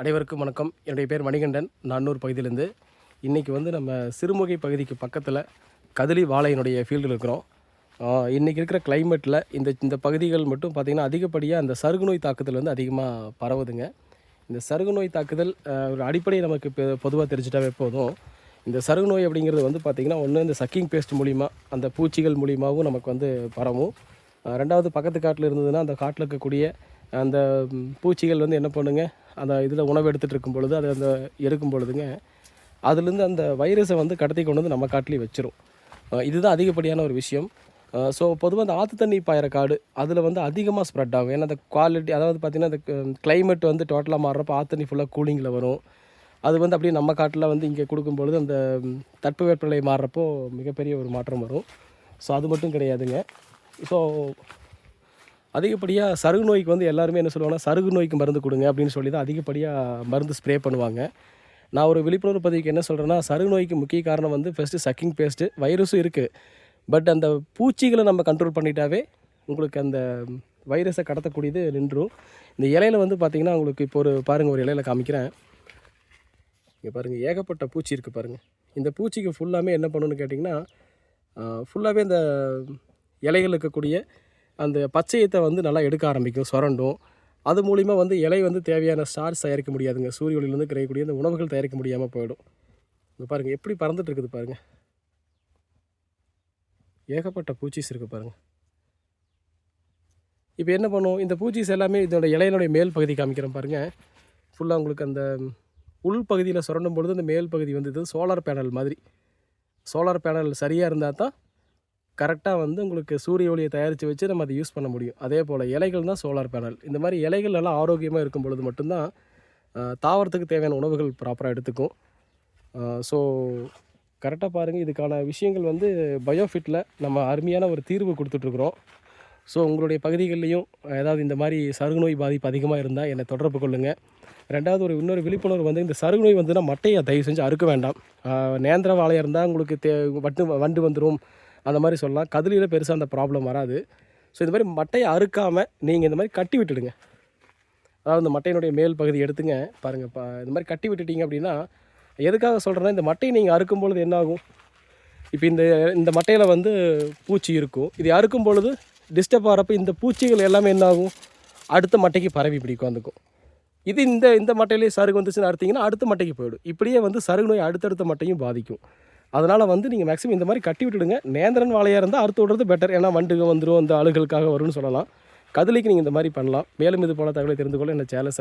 அனைவருக்கும் வணக்கம். என்னுடைய பேர் மணிகண்டன். நானூர் பகுதியிலேருந்து இன்றைக்கி வந்து நம்ம சிறுமுகை பகுதிக்கு பக்கத்தில் கதிலி வாழையினுடைய ஃபீல்டில் இருக்கிறோம். இன்றைக்கி இருக்கிற கிளைமேட்டில் இந்த இந்த பகுதிகள் மட்டும் பார்த்திங்கன்னா அதிகப்படியாக அந்த சருகு நோய் தாக்குதல் வந்து அதிகமாக பரவுதுங்க. இந்த சருகு நோய் தாக்குதல் ஒரு அடிப்படை நமக்கு இப்போ பொதுவாக தெரிஞ்சிட்டாவே போதும். இந்த சருகு நோய் அப்படிங்கிறது வந்து பார்த்திங்கன்னா ஒன்று இந்த சக்கிங் பேஸ்ட் மூலிமா அந்த பூச்சிகள் மூலியமாகவும் நமக்கு வந்து பரவும். ரெண்டாவது பக்கத்து காட்டில் இருந்ததுன்னா அந்த காட்டில் இருக்கக்கூடிய அந்த பூச்சிகள் வந்து என்ன பண்ணுங்க அந்த இதில் உணவு எடுத்துகிட்டு இருக்கும் பொழுது அதை அந்த எடுக்கும் பொழுதுங்க அதுலேருந்து அந்த வைரஸை வந்து கடத்தி கொண்டு வந்து நம்ம காட்டிலேயே வச்சிரும். இதுதான் அதிகப்படியான ஒரு விஷயம். ஸோ பொதுவாக அந்த ஆற்று தண்ணி பாயிற காடு அதில் வந்து அதிகமாக ஸ்ப்ரெட் ஆகும். ஏன்னா அந்த குவாலிட்டி அதாவது பார்த்திங்கன்னா அந்த கிளைமேட் வந்து டோட்டலாக மாறுறப்ப ஆற்று தண்ணி ஃபுல்லாக கூலிங்கில் வரும். அது வந்து அப்படியே நம்ம காட்டில் வந்து இங்கே கொடுக்கும்பொழுது அந்த ம், தட்பவெப்பநிலை மாறுறப்போ மிகப்பெரிய ஒரு மாற்றம் வரும். ஸோ அது மட்டும் கிடையாதுங்க. ஸோ அதிகப்படியாக சருகு நோய்க்கு வந்து எல்லாருமே என்ன சொல்லுவாங்கன்னா சருகு நோய்க்கு மருந்து கொடுங்க அப்படின்னு சொல்லி தான் அதிகப்படியாக மருந்து ஸ்ப்ரே பண்ணுவாங்க. நான் ஒரு விழிப்புணர்வு பதிவுக்கு என்ன சொல்கிறேன்னா சருகு நோய்க்கு முக்கிய காரணம் வந்து ஃபஸ்ட்டு சக்கிங் பேஸ்ட்டு வைரஸும் இருக்குது பட் அந்த பூச்சிகளை நம்ம கண்ட்ரோல் பண்ணிட்டாவே உங்களுக்கு அந்த வைரஸை கடத்தக்கூடியது நின்றும். இந்த இலையில வந்து பார்த்திங்கன்னா உங்களுக்கு இப்போ ஒரு பாருங்கள் ஒரு இலையில காமிக்கிறேன். இங்கே பாருங்கள் ஏகப்பட்ட பூச்சி இருக்குது பாருங்கள் இந்த பூச்சிக்கு ஃபுல்லாமே என்ன பண்ணணும்னு கேட்டிங்கன்னா ஃபுல்லாகவே இந்த இலைகள் இருக்கக்கூடிய அந்த பச்சையத்தை வந்து நல்லா எடுக்க ஆரம்பிக்கும் சுரண்டும். அது மூலிமா வந்து இலை வந்து தேவையான ஸ்டார்ஸ் தயாரிக்க முடியாதுங்க. சூரிய ஒளியிலேருந்து கிடைக்கக்கூடிய அந்த உணவுகள் தயாரிக்க முடியாமல் போயிடும். இங்கே பாருங்கள் எப்படி பறந்துட்டு இருக்குது பாருங்கள் ஏகப்பட்ட பூச்சிஸ் இருக்குது பாருங்கள் இப்போ என்ன பண்ணும் இந்த பூச்சிஸ் எல்லாமே இதோட இலையினுடைய மேல் பகுதி காமிக்கிறேன் பாருங்கள் ஃபுல்லாக உங்களுக்கு அந்த உள் பகுதியில் சுரண்டும் பொழுது அந்த மேல் பகுதி வந்து இது சோலார் பேனல் மாதிரி. சோலார் பேனல் சரியாக இருந்தால் தான் கரெக்டாக வந்து உங்களுக்கு சூரிய ஒளியை தயாரித்து வச்சு நம்ம அதை யூஸ் பண்ண முடியும். அதே போல் இலைகள் தான் சோலார் பேனல் இந்த மாதிரி இலைகள் நல்லா ஆரோக்கியமாக இருக்கும் பொழுது மட்டும்தான் தாவரத்துக்கு தேவையான உணவுகள் ப்ராப்பராக எடுத்துக்கும். ஸோ கரெக்டாக பாருங்கள் இதுக்கான விஷயங்கள் வந்து பயோஃபிட்டில் நம்ம அருமையான ஒரு தீர்வு கொடுத்துட்ருக்குறோம். ஸோ உங்களுடைய பகுதிகளிலையும் ஏதாவது இந்த மாதிரி சருகு நோய் பாதிப்பு அதிகமாக இருந்தால் என்னை தொடர்பு கொள்ளுங்கள் ரெண்டாவது ஒரு இன்னொரு விழிப்புணர்வு வந்து இந்த சருகு நோய் வந்துன்னா மட்டையை தயவு செஞ்சு அறுக்க வேண்டாம். நேந்திர வாழையாக இருந்தால் உங்களுக்கு தே வட்டு வண்டு வந்துடும் அந்த மாதிரி சொல்லலாம். கதிரியில் பெருசாக அந்த ப்ராப்ளம் வராது. ஸோ இந்த மாதிரி மட்டையை அறுக்காமல் நீங்கள் இந்த மாதிரி கட்டி விட்டுடுங்க. அதாவது இந்த மட்டையினுடைய மேல் பகுதி எடுத்துங்க. பாருங்கள் பா இந்த மாதிரி கட்டி விட்டுட்டீங்க அப்படின்னா எதுக்காக சொல்கிறேன்னா இந்த மட்டையை நீங்கள் அறுக்கும் பொழுது என்னாகும்? இப்போ இந்த இந்த மட்டையில் வந்து பூச்சி இருக்கும். இது அறுக்கும் பொழுது டிஸ்டர்ப் ஆகிறப்ப இந்த பூச்சிகள் எல்லாமே என்னாகும்? அடுத்த மட்டைக்கு பரவி இப்படி உட்காந்துக்கும். இது இந்த இந்த மட்டையிலேயே சருகு வந்துச்சுன்னு அறுத்திங்கன்னா அடுத்த மட்டைக்கு போயிடும். இப்படியே வந்து சருகு நோய் அடுத்தடுத்த மட்டையும் பாதிக்கும். அதனால் வந்து நீங்கள் மேக்ஸிமம் இந்த மாதிரி கட்டி விட்டுடுங்க. நேந்திரன் வாழையாக இருந்தால் அறுத்து விடுறது பெட்டர் ஏன்னா வண்டுகள் வந்துடும் அந்த ஆளுகளுக்காக வரும்னு சொல்லலாம். கதிலைக்கு நீங்கள் இந்த மாதிரி பண்ணலாம். மேலும் இது போல தகவலை தெரிந்து கொள்ள இந்த சேனல்